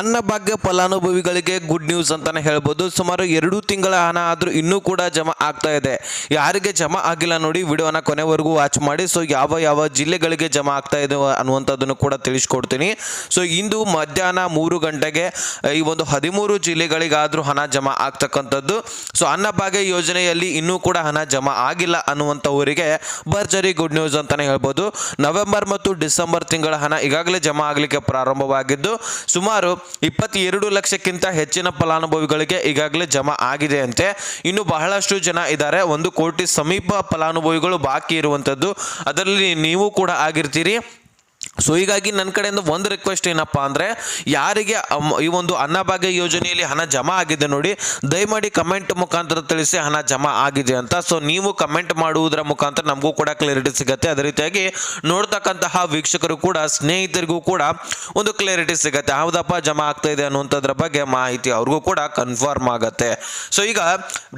ಅನ್ನಭಾಗ್ಯ ಫಲಾನುಭವಿಗಳಿಗೆ good news ಅಂತಾನೆ ಹೇಳ್ಬೋದು. ಸುಮಾರು ಎರಡು ತಿಂಗಳ ಹಣ ಆದರೂ ಇನ್ನೂ ಕೂಡ ಜಮಾ ಆಗ್ತಾ ಇದೆ. ಯಾರಿಗೆ ಜಮಾ ಆಗಿಲ್ಲ ನೋಡಿ ವಿಡಿಯೋನ ಕೊನೆವರೆಗೂ ವಾಚ್ ಮಾಡಿ. ಸೊ ಯಾವ ಯಾವ ಜಿಲ್ಲೆಗಳಿಗೆ ಜಮಾ ಆಗ್ತಾ ಇದೆ ಅನ್ನುವಂಥದ್ದನ್ನು ಕೂಡ ತಿಳಿಸ್ಕೊಡ್ತೀನಿ. ಸೊ ಇಂದು ಮಧ್ಯಾಹ್ನ ಮೂರು ಗಂಟೆಗೆ ಈ ಒಂದು ಹದಿಮೂರು ಜಿಲ್ಲೆಗಳಿಗಾದರೂ ಹಣ ಜಮಾ ಆಗ್ತಕ್ಕಂಥದ್ದು. ಸೊ ಅನ್ನಭಾಗ್ಯ ಯೋಜನೆಯಲ್ಲಿ ಇನ್ನೂ ಕೂಡ ಹಣ ಜಮಾ ಆಗಿಲ್ಲ ಅನ್ನುವಂಥವರಿಗೆ ಭರ್ಜರಿ ಗುಡ್ ನ್ಯೂಸ್ ಅಂತಾನೆ ಹೇಳ್ಬೋದು. ನವೆಂಬರ್ ಮತ್ತು ಡಿಸೆಂಬರ್ ತಿಂಗಳ ಹಣ ಈಗಾಗಲೇ ಜಮಾ ಆಗಲಿಕ್ಕೆ ಪ್ರಾರಂಭವಾಗಿದ್ದು, ಸುಮಾರು ಇಪ್ಪತ್ತೆರಡು ಲಕ್ಷಕ್ಕಿಂತ ಹೆಚ್ಚಿನ ಫಲಾನುಭವಿಗಳಿಗೆ ಈಗಾಗಲೇ ಜಮಾ ಆಗಿದೆ ಅಂತೆ ಇನ್ನು ಬಹಳಷ್ಟು ಜನ ಇದ್ದಾರೆ. ಒಂದು ಕೋಟಿ ಸಮೀಪ ಫಲಾನುಭವಿಗಳು ಬಾಕಿ ಇರುವಂಥದ್ದು ಅದರಲ್ಲಿ ನೀವು ಕೂಡ ಆಗಿರ್ತೀರಿ. ಸೊ ಹೀಗಾಗಿ ನನ್ನ ಕಡೆಯಿಂದ ಒಂದು ರಿಕ್ವೆಸ್ಟ್ ಏನಪ್ಪ ಅಂದರೆ, ಯಾರಿಗೆ ಈ ಒಂದು ಅನ್ನಭಾಗ್ಯ ಯೋಜನೆಯಲ್ಲಿ ಹಣ ಜಮಾ ಆಗಿದೆ ನೋಡಿ, ದಯಮಾಡಿ ಕಮೆಂಟ್ ಮುಖಾಂತರ ತಿಳಿಸಿ ಹಣ ಜಮಾ ಆಗಿದೆ ಅಂತ. ಸೊ ನೀವು ಕಮೆಂಟ್ ಮಾಡುವುದರ ಮುಖಾಂತರ ನಮಗೂ ಕೂಡ ಕ್ಲಾರಿಟಿ ಸಿಗುತ್ತೆ. ಅದೇ ರೀತಿಯಾಗಿ ನೋಡ್ತಕ್ಕಂತಹ ವೀಕ್ಷಕರು ಕೂಡ, ಸ್ನೇಹಿತರಿಗೂ ಕೂಡ ಒಂದು ಕ್ಲಾರಿಟಿ ಸಿಗುತ್ತೆ. ಹೌದಪ್ಪ, ಜಮಾ ಆಗ್ತಾ ಇದೆ ಅನ್ನುವಂಥದ್ರ ಬಗ್ಗೆ ಮಾಹಿತಿ ಅವ್ರಿಗೂ ಕೂಡ ಕನ್ಫರ್ಮ್ ಆಗುತ್ತೆ. ಸೊ ಈಗ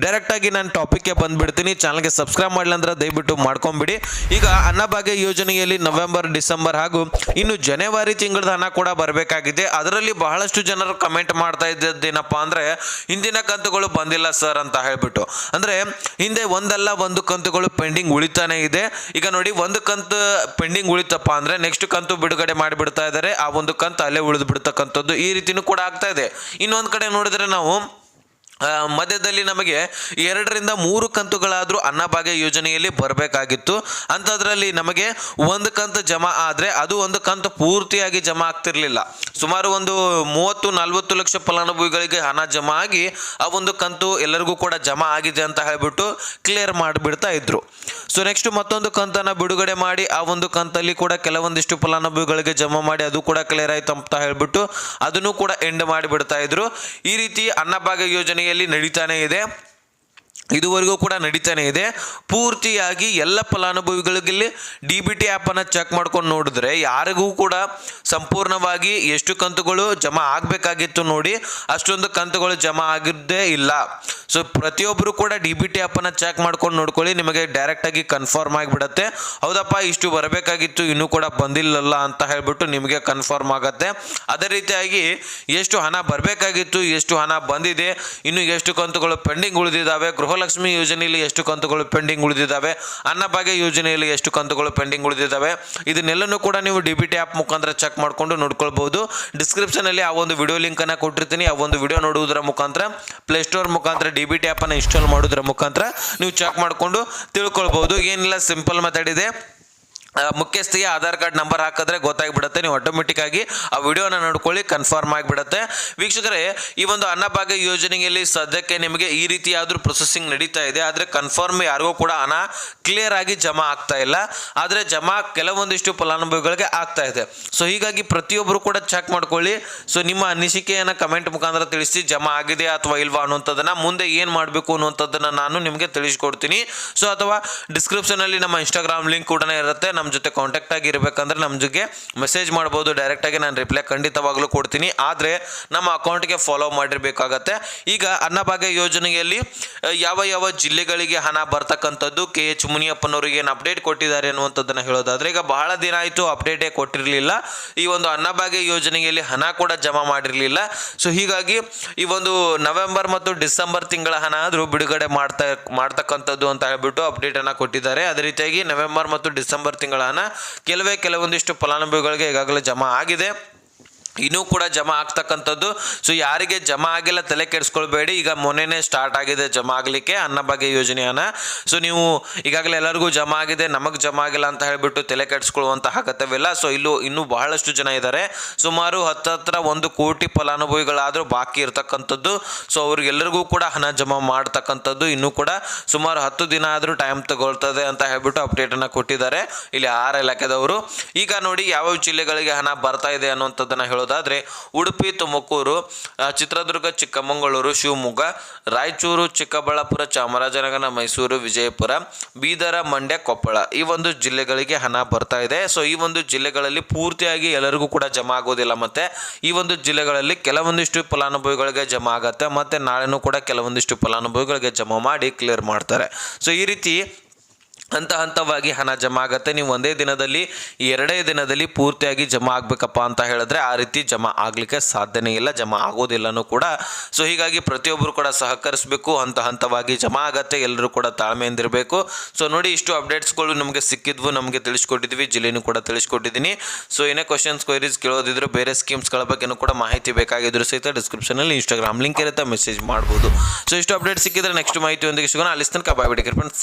ಡೈರೆಕ್ಟಾಗಿ ನಾನು ಟಾಪಿಕ್ಗೆ ಬಂದ್ಬಿಡ್ತೀನಿ. ಚಾನಲ್ಗೆ ಸಬ್ಸ್ಕ್ರೈಬ್ ಮಾಡಲಿಲ್ಲ ಅಂದ್ರೆ ದಯವಿಟ್ಟು ಮಾಡ್ಕೊಂಬಿಡಿ. ಈಗ ಅನ್ನಭಾಗ್ಯ ಯೋಜನೆಯಲ್ಲಿ ನವೆಂಬರ್ ಡಿಸೆಂಬರ್ ಹಾಗೂ ಇನ್ನು ಜನವರಿ ತಿಂಗಳದ ಹಣ ಕೂಡ ಬರಬೇಕಾಗಿದೆ. ಅದರಲ್ಲಿ ಬಹಳಷ್ಟು ಜನರು ಕಮೆಂಟ್ ಮಾಡ್ತಾ ಇದ್ದದ್ದೇನಪ್ಪ ಅಂದ್ರೆ, ಹಿಂದಿನ ಕಂತುಗಳು ಬಂದಿಲ್ಲ ಸರ್ ಅಂತ ಹೇಳ್ಬಿಟ್ಟು. ಅಂದ್ರೆ, ಹಿಂದೆ ಒಂದಲ್ಲ ಒಂದು ಕಂತುಗಳು ಪೆಂಡಿಂಗ್ ಉಳಿತಾನೆ ಇದೆ. ಈಗ ನೋಡಿ, ಒಂದು ಕಂತು ಪೆಂಡಿಂಗ್ ಉಳಿತಪ್ಪ ಅಂದ್ರೆ ನೆಕ್ಸ್ಟ್ ಕಂತು ಬಿಡುಗಡೆ ಮಾಡಿಬಿಡ್ತಾ ಇದ್ದಾರೆ. ಆ ಒಂದು ಕಂತು ಅಲ್ಲೇ ಉಳಿದು ಬಿಡ್ತಕ್ಕಂಥದ್ದು ಈ ರೀತಿನೂ ಕೂಡ ಆಗ್ತಾ ಇದೆ. ಇನ್ನೊಂದು ಕಡೆ ನೋಡಿದ್ರೆ ನಾವು ಮಧ್ಯದಲ್ಲಿ ನಮಗೆ ಎರಡರಿಂದ ಮೂರು ಕಂತುಗಳಾದರೂ ಅನ್ನಭಾಗ್ಯ ಯೋಜನೆಯಲ್ಲಿ ಬರಬೇಕಾಗಿತ್ತು. ಅಂಥದ್ರಲ್ಲಿ ನಮಗೆ ಒಂದು ಕಂತು ಜಮಾ ಆದರೆ ಅದು ಒಂದು ಕಂತು ಪೂರ್ತಿಯಾಗಿ ಜಮಾ ಆಗ್ತಿರಲಿಲ್ಲ. ಸುಮಾರು ಒಂದು ಮೂವತ್ತು ನಲ್ವತ್ತು ಲಕ್ಷ ಫಲಾನುಭವಿಗಳಿಗೆ ಹಣ ಜಮಾ ಆಗಿ ಆ ಒಂದು ಕಂತು ಎಲ್ಲರಿಗೂ ಕೂಡ ಜಮಾ ಆಗಿದೆ ಅಂತ ಹೇಳಿಬಿಟ್ಟು ಕ್ಲಿಯರ್ ಮಾಡಿಬಿಡ್ತಾ ಇದ್ರು. ಸೊ ನೆಕ್ಸ್ಟ್ ಮತ್ತೊಂದು ಕಂತನ್ನು ಬಿಡುಗಡೆ ಮಾಡಿ ಆ ಒಂದು ಕಂತಲ್ಲಿ ಕೂಡ ಕೆಲವೊಂದಿಷ್ಟು ಫಲಾನುಭವಿಗಳಿಗೆ ಜಮಾ ಮಾಡಿ ಅದು ಕೂಡ ಕ್ಲಿಯರ್ ಆಯ್ತು ಅಂತ ಹೇಳ್ಬಿಟ್ಟು ಅದನ್ನು ಕೂಡ ಎಂಡ್ ಮಾಡಿಬಿಡ್ತಾ ಇದ್ರು. ಈ ರೀತಿ ಅನ್ನಭಾಗ್ಯ ಯೋಜನೆಯಲ್ಲಿ ನಡೀತಾನೆ ಇದೆ. ಇದುವರೆಗೂ ಕೂಡ ನಡೀತಾನೆ ಇದೆ. ಪೂರ್ತಿಯಾಗಿ ಎಲ್ಲ ಫಲಾನುಭವಿಗಳಿಗೆ ಡಿ ಬಿ ಟಿ ಆ್ಯಪನ್ನು ಚೆಕ್ ಮಾಡ್ಕೊಂಡು ನೋಡಿದ್ರೆ ಯಾರಿಗೂ ಕೂಡ ಸಂಪೂರ್ಣವಾಗಿ ಎಷ್ಟು ಕಂತುಗಳು ಜಮಾ ಆಗಬೇಕಾಗಿತ್ತು ನೋಡಿ ಅಷ್ಟೊಂದು ಕಂತುಗಳು ಜಮಾ ಆಗಿದ್ದೇ ಇಲ್ಲ. ಸೊ ಪ್ರತಿಯೊಬ್ಬರು ಕೂಡ ಡಿ ಬಿ ಟಿ ಆ್ಯಪನ್ನು ಚೆಕ್ ಮಾಡ್ಕೊಂಡು ನೋಡ್ಕೊಳ್ಳಿ, ನಿಮಗೆ ಡೈರೆಕ್ಟಾಗಿ ಕನ್ಫರ್ಮ್ ಆಗಿಬಿಡತ್ತೆ. ಹೌದಪ್ಪ, ಇಷ್ಟು ಬರಬೇಕಾಗಿತ್ತು, ಇನ್ನೂ ಕೂಡ ಬಂದಿಲ್ಲಲ್ಲ ಅಂತ ಹೇಳಿಬಿಟ್ಟು ನಿಮಗೆ ಕನ್ಫರ್ಮ್ ಆಗತ್ತೆ. ಅದೇ ರೀತಿಯಾಗಿ ಎಷ್ಟು ಹಣ ಬರಬೇಕಾಗಿತ್ತು, ಎಷ್ಟು ಹಣ ಬಂದಿದೆ, ಇನ್ನು ಎಷ್ಟು ಕಂತುಗಳು ಪೆಂಡಿಂಗ್ ಉಳಿದಿದ್ದಾವೆ ಗೃಹಲಕ್ಷ್ಮಿ ಯೋಜನೆಯಲ್ಲಿ ಎಷ್ಟು ಕಂತುಗಳು ಪೆಂಡಿಂಗ್ ಉಳಿದಿದ್ದಾವೆ? ಅನ್ನಭಾಗ್ಯ ಯೋಜನೆಯಲ್ಲಿ ಎಷ್ಟು ಕಂತುಗಳು ಪೆಂಡಿಂಗ್ ಉಳಿದಿದ್ದಾವೆ? ಇದನ್ನೆಲ್ಲನೂ ಕೂಡ ನೀವು ಡಿ ಬಿ ಟಿ ಆ್ಯಪ್ ಮುಖಾಂತರ ಚೆಕ್ ಮಾಡಿಕೊಂಡು ನೋಡ್ಕೊಳ್ಬಹುದು. ಡಿಸ್ಕ್ರಿಪ್ಷನಲ್ಲಿ ಆ ಒಂದು ವಿಡಿಯೋ ಲಿಂಕನ್ನು ಕೊಟ್ಟಿರ್ತೀನಿ. ಆ ಒಂದು ವಿಡಿಯೋ ನೋಡುವುದರ ಮುಖಾಂತರ ಪ್ಲೇಸ್ಟೋರ್ ಮುಖಾಂತರ ಡಿ ಬಿ ಟಿ ಆ್ಯಪನ್ನು ಇನ್ಸ್ಟಾಲ್ ಮಾಡೋದ್ರ ಮುಖಾಂತರ ನೀವು ಚೆಕ್ ಮಾಡಿಕೊಂಡು ತಿಳ್ಕೊಳ್ಬಹುದು. ಏನಿಲ್ಲ ಸಿಂಪಲ್ ಆ, ಮುಖ್ಯಸ್ಥಿಗೆ ಆಧಾರ್ ಕಾರ್ಡ್ ನಂಬರ್ ಹಾಕಿದ್ರೆ ಗೊತ್ತಾಗ್ಬಿಡುತ್ತೆ. ನೀವು ಆಟೋಮೆಟಿಕ್ ಆಗಿ ಆ ವಿಡಿಯೋನ ನೋಡ್ಕೊಳ್ಳಿ ಕನ್ಫರ್ಮ್ ಆಗಿಬಿಡುತ್ತೆ. ವೀಕ್ಷಕರೇ, ಈ ಒಂದು ಅನ್ನಭಾಗ್ಯ ಯೋಜನೆಯಲ್ಲಿ ಸದ್ಯಕ್ಕೆ ನಿಮಗೆ ಈ ರೀತಿಯಾದ್ರೂ ಪ್ರೊಸೆಸಿಂಗ್ ನಡೀತಾ ಇದೆ. ಆದರೆ ಕನ್ಫರ್ಮ್ ಯಾರಿಗೂ ಕೂಡ ಹಣ ಕ್ಲಿಯರ್ ಆಗಿ ಜಮಾ ಆಗ್ತಾ ಇಲ್ಲ. ಆದರೆ ಜಮಾ ಕೆಲವೊಂದಿಷ್ಟು ಫಲಾನುಭವಿಗಳಿಗೆ ಆಗ್ತಾ ಇದೆ. ಸೊ ಹೀಗಾಗಿ ಪ್ರತಿಯೊಬ್ಬರು ಕೂಡ ಚೆಕ್ ಮಾಡ್ಕೊಳ್ಳಿ. ಸೊ ನಿಮ್ಮ ಅನಿಸಿಕೆಯನ್ನು ಕಮೆಂಟ್ ಮುಖಾಂತರ ತಿಳಿಸಿ ಜಮಾ ಆಗಿದೆ ಅಥವಾ ಇಲ್ವಾ ಅನ್ನುವಂಥದ್ದನ್ನು, ಮುಂದೆ ಏನು ಮಾಡಬೇಕು ಅನ್ನುವಂಥದ್ದನ್ನು ನಾನು ನಿಮಗೆ ತಿಳಿಸ್ಕೊಡ್ತೀನಿ. ಸೊ ಅಥವಾ ಡಿಸ್ಕ್ರಿಪ್ಷನಲ್ಲಿ ನಮ್ಮ ಇನ್ಸ್ಟಾಗ್ರಾಮ್ ಲಿಂಕ್ ಕೂಡ ಇರುತ್ತೆ. ನಮ್ಮ ಜೊತೆ ಕಾಂಟ್ಯಾಕ್ಟ್ ಆಗಿ ಇರಬೇಕಂದ್ರೆ ನಮ್ಮ ಜೊತೆ ಮೆಸೇಜ್ ಮಾಡ್ಬೋದು ಡೈರೆಕ್ಟಾಗಿ ನಾನು ರಿಪ್ಲೈ ಖಂಡಿತವಾಗ್ಲೂ ಕೊಡ್ತೀನಿ. ಆದರೆ ನಮ್ಮ ಅಕೌಂಟ್ಗೆ ಫಾಲೋ ಮಾಡಿರಬೇಕಾಗತ್ತೆ. ಈಗ ಅನ್ನಭಾಗ್ಯ ಯೋಜನೆಯಲ್ಲಿ ಯಾವ ಯಾವ ಜಿಲ್ಲೆಗಳಿಗೆ ಹಣ ಬರ್ತಕ್ಕಂಥದ್ದು, ಕೆ ಎಚ್ ಮುನಿಯಪ್ಪನವರಿಗೆ ಏನು ಅಪ್ಡೇಟ್ ಕೊಟ್ಟಿದ್ದಾರೆ ಅನ್ನುವಂಥದ್ದನ್ನು ಹೇಳೋದಾದ್ರೆ, ಈಗ ಬಹಳ ದಿನ ಆಯಿತು ಅಪ್ಡೇಟೇ ಕೊಟ್ಟಿರಲಿಲ್ಲ. ಈ ಒಂದು ಅನ್ನಭಾಗ್ಯ ಯೋಜನೆಯಲ್ಲಿ ಹಣ ಕೂಡ ಜಮಾ ಮಾಡಿರಲಿಲ್ಲ. ಸೊ ಹೀಗಾಗಿ ಈ ಒಂದು ನವೆಂಬರ್ ಮತ್ತು ಡಿಸೆಂಬರ್ ತಿಂಗಳ ಹಣ ಆದರೂ ಬಿಡುಗಡೆ ಮಾಡ್ತಾ, ಮಾಡ್ತಕ್ಕಂಥದ್ದು ಅಂತ ಹೇಳ್ಬಿಟ್ಟು ಅಪ್ಡೇಟನ್ನು ಕೊಟ್ಟಿದ್ದಾರೆ. ಅದೇ ರೀತಿಯಾಗಿ ನವೆಂಬರ್ ಮತ್ತು ಡಿಸೆಂಬರ್ ತಿಂಗಳ ಹಣ ಕೆಲವೇ ಕೆಲವೊಂದಿಷ್ಟು ಫಲಾನುಭವಿಗಳಿಗೆ ಈಗಾಗಲೇ ಜಮಾ ಆಗಿದೆ. ಇನ್ನೂ ಕೂಡ ಜಮಾ ಆಗ್ತಕ್ಕಂಥದ್ದು. ಸೊ ಯಾರಿಗೆ ಜಮಾ ಆಗಿಲ್ಲ ತಲೆ ಕೆಡಿಸ್ಕೊಳ್ಬೇಡಿ. ಈಗ ಮೊನ್ನೆನೇ ಸ್ಟಾರ್ಟ್ ಆಗಿದೆ ಜಮಾ ಆಗಲಿಕ್ಕೆ ಅನ್ನಭಾಗ್ಯ ಯೋಜನೆಯನ್ನು. ಸೊ ನೀವು ಈಗಾಗಲೇ ಎಲ್ಲರಿಗೂ ಜಮಾ ಆಗಿದೆ, ನಮಗೆ ಜಮಾ ಆಗಿಲ್ಲ ಅಂತ ಹೇಳಿಬಿಟ್ಟು ತಲೆ ಕೆಡಿಸ್ಕೊಳ್ಳುವಂತಹ ಅಗತ್ಯವಿಲ್ಲ. ಸೊ ಇಲ್ಲೂ ಇನ್ನೂ ಬಹಳಷ್ಟು ಜನ ಇದ್ದಾರೆ. ಸುಮಾರು ಹತ್ತತ್ರ ಒಂದು ಕೋಟಿ ಫಲಾನುಭವಿಗಳಾದರೂ ಬಾಕಿ ಇರತಕ್ಕಂಥದ್ದು. ಸೊ ಅವ್ರಿಗೆಲ್ಲರಿಗೂ ಕೂಡ ಹಣ ಜಮಾ ಮಾಡ್ತಕ್ಕಂಥದ್ದು ಇನ್ನೂ ಕೂಡ ಸುಮಾರು ಹತ್ತು ದಿನ ಆದರೂ ಟೈಮ್ ತಗೊಳ್ತದೆ ಅಂತ ಹೇಳಿಬಿಟ್ಟು ಅಪ್ಡೇಟನ್ನು ಕೊಟ್ಟಿದ್ದಾರೆ. ಇಲ್ಲಿ ಆರ್ ಇಲಾಖೆದವರು. ಈಗ ನೋಡಿ ಯಾವ ಜಿಲ್ಲೆಗಳಿಗೆ ಹಣ ಬರ್ತಾ ಇದೆ ಅನ್ನುವಂಥದ್ದನ್ನು ಹೇಳೋದಾದ್ರೆ ಉಡುಪಿ, ತುಮಕೂರು ಚಿತ್ರದುರ್ಗ, ಚಿಕ್ಕಮಗಳೂರು, ಶಿವಮೊಗ್ಗ, ರಾಯಚೂರು, ಚಿಕ್ಕಬಳ್ಳಾಪುರ, ಚಾಮರಾಜನಗರ, ಮೈಸೂರು, ವಿಜಯಪುರ, ಬೀದರ, ಮಂಡ್ಯ, ಕೊಪ್ಪಳ ಈ ಒಂದು ಜಿಲ್ಲೆಗಳಿಗೆ ಹಣ ಬರ್ತಾ ಇದೆ. ಸೊ ಈ ಒಂದು ಜಿಲ್ಲೆಗಳಲ್ಲಿ ಪೂರ್ತಿಯಾಗಿ ಎಲ್ಲರಿಗೂ ಕೂಡ ಜಮಾ ಆಗೋದಿಲ್ಲ ಮತ್ತೆ ಈ ಒಂದು ಜಿಲ್ಲೆಗಳಲ್ಲಿ ಕೆಲವೊಂದಿಷ್ಟು ಫಲಾನುಭವಿಗಳಿಗೆ ಜಮಾ ಆಗತ್ತೆ, ಮತ್ತೆ ನಾಳೆನೂ ಕೂಡ ಕೆಲವೊಂದಿಷ್ಟು ಫಲಾನುಭವಿಗಳಿಗೆ ಜಮಾ ಮಾಡಿ ಕ್ಲಿಯರ್ ಮಾಡ್ತಾರೆ. ಸೊ ಈ ರೀತಿ ಹಂತ ಹಂತವಾಗಿ ಹಣ ಜಮಾ ಆಗುತ್ತೆ ನೀವು ಒಂದೇ ದಿನದಲ್ಲಿ, ಎರಡೇ ದಿನದಲ್ಲಿ ಪೂರ್ತಿಯಾಗಿ ಜಮಾ ಆಗಬೇಕಪ್ಪ ಅಂತ ಹೇಳಿದ್ರೆ ಆ ರೀತಿ ಜಮಾ ಆಗಲಿಕ್ಕೆ ಸಾಧ್ಯನೇ ಇಲ್ಲ, ಜಮಾ ಆಗೋದಿಲ್ಲನೂ ಕೂಡ. ಸೊ ಹೀಗಾಗಿ ಪ್ರತಿಯೊಬ್ಬರು ಕೂಡ ಸಹಕರಿಸಬೇಕು, ಹಂತ ಹಂತವಾಗಿ ಜಮಾ ಆಗತ್ತೆ, ಎಲ್ಲರೂ ಕೂಡ ತಾಳ್ಮೆಯಿಂದಿರಬೇಕು. ಸೊ ನೋಡಿ, ಇಷ್ಟು ಅಪ್ಡೇಟ್ಸ್ಗಳು ನಮಗೆ ಸಿಕ್ಕಿದ್ವು, ನಮಗೆ ತಿಳಿಸ್ಕೊಟ್ಟಿದ್ವಿ, ಜಿಲ್ಲೆನೂ ಕೂಡ ತಿಳಿಸ್ಕೊಟ್ಟಿದ್ದೀನಿ. ಸೊ ಏನೇ ಕ್ವಶನ್ಸ್ ಕ್ವೈರೀಸ್ ಕೇಳೋದಿದ್ರು, ಬೇರೆ ಸ್ಕೀಮ್ಸ್ಗಳ ಬಗ್ಗೆನೂ ಕೂಡ ಮಾಹಿತಿ ಬೇಕಾಗಿದ್ರು ಸಹಿತ ಡಿಸ್ಕ್ರಿಪ್ಷನಲ್ಲಿ ಇನ್ಸ್ಟಾಗ್ರಾಮ್ ಲಿಂಕ್ ಇರುತ್ತೆ ಮೆಸೇಜ್ ಮಾಡ್ಬೋದು. ಸೊ ಇಷ್ಟು ಅಪ್ಡೇಟ್ ಸಿಕ್ಕಿದ್ರೆ ನೆಕ್ಸ್ಟ್ ಮಾಹಿತಿಯೊಂದಿಗೆ ಸಿಗೋಣ. ಅಲ್ಲಿ ತನಕ ಬಾಯ್ ಬಿಡಿ ಫ್ರೆಂಡ್ಸ್